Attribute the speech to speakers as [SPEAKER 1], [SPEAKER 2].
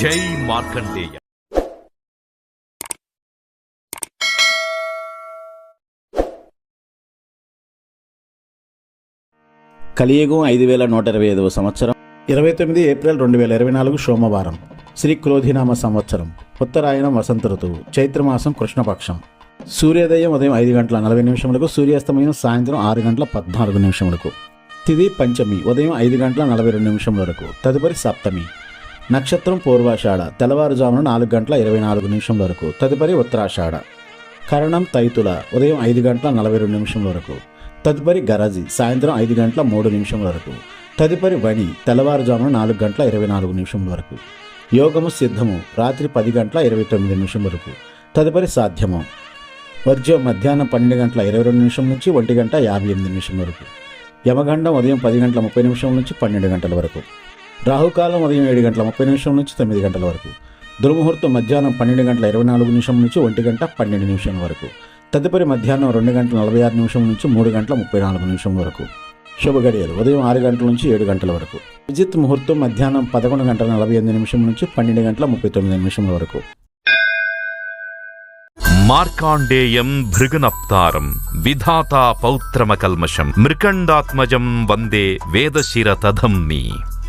[SPEAKER 1] జై మార్కండేయ.
[SPEAKER 2] కలియుగం ఐదు వేల నూట ఇరవై ఐదవ సంవత్సరం. ఇరవై తొమ్మిది ఏప్రిల్ రెండు వేల ఇరవై నాలుగు సోమవారం. శ్రీ క్రోధినామ సంవత్సరం. ఉత్తరాయణం వసంత ఋతువు. చైత్రమాసం కృష్ణపక్షం. సూర్యోదయం ఉదయం ఐదు గంటల నలభై నిమిషములకు సూర్యాస్తమయం సాయంత్రం ఆరు గంటల పద్నాలుగు నిమిషములకు. తిది పంచమి ఉదయం ఐదు గంటల నలభై రెండు నిమిషముల వరకు. తదుపరి సప్తమి. నక్షత్రం పూర్వాషాఢ తెల్లవారుజామున నాలుగు గంటల ఇరవై నాలుగు నిమిషం వరకు తదుపరి ఉత్తరాషాఢ. కరణం తైతుల ఉదయం ఐదు గంటల నలభై రెండు నిమిషం వరకు తదుపరి గరజి సాయంత్రం ఐదు గంటల మూడు నిమిషం వరకు తదుపరి వణి తెల్లవారుజామున నాలుగు గంటల ఇరవై నాలుగు నిమిషం వరకు యోగము సిద్ధము రాత్రి పది గంటల ఇరవై తొమ్మిది నిమిషం వరకు తదుపరి సాధ్యము. వర్జ్యం మధ్యాహ్నం పన్నెండు గంటల ఇరవై రెండు నిమిషం నుంచి ఒంటి గంట యాభై ఎనిమిది నిమిషం వరకు యమగండం ఉదయం పది గంటల ముప్పై నిమిషం నుంచి పన్నెండు గంటల వరకు రాహుకాలం ఉదయం ఏడు గంటల ముప్పై నిమిషం నుంచి తొమ్మిది గంటల వరకు. దుర్ముహూర్తం మధ్యాహ్నం పన్నెండు గంటల ఇరవై నాలుగు నిమిషం నుంచి ఒంటి గంట పన్నెండు నిమిషం వరకు. తదుపరి మధ్యాహ్నం రెండు గంటల నలభై ఆరు నిమిషం నుంచి మూడు గంటల ముప్పై నాలుగు నిమిషం వరకు. శుభ గడియలు. ఉదయం ఆరు గంటల నుంచి ఏడు గంటల వరకు. విజిత్ ముహూర్తం మధ్యాహ్నం పదకొండు గంటల నలభై ఎనిమిది నిమిషం నుంచి పన్నెండు గంటల ముప్పై తొమ్మిది నిమిషముల వరకు.
[SPEAKER 1] మార్కాండేయం భృగునప్తారం విధాతా పౌత్రమకల్మషం మృకండాత్మజం వందే వేదశిర తధంని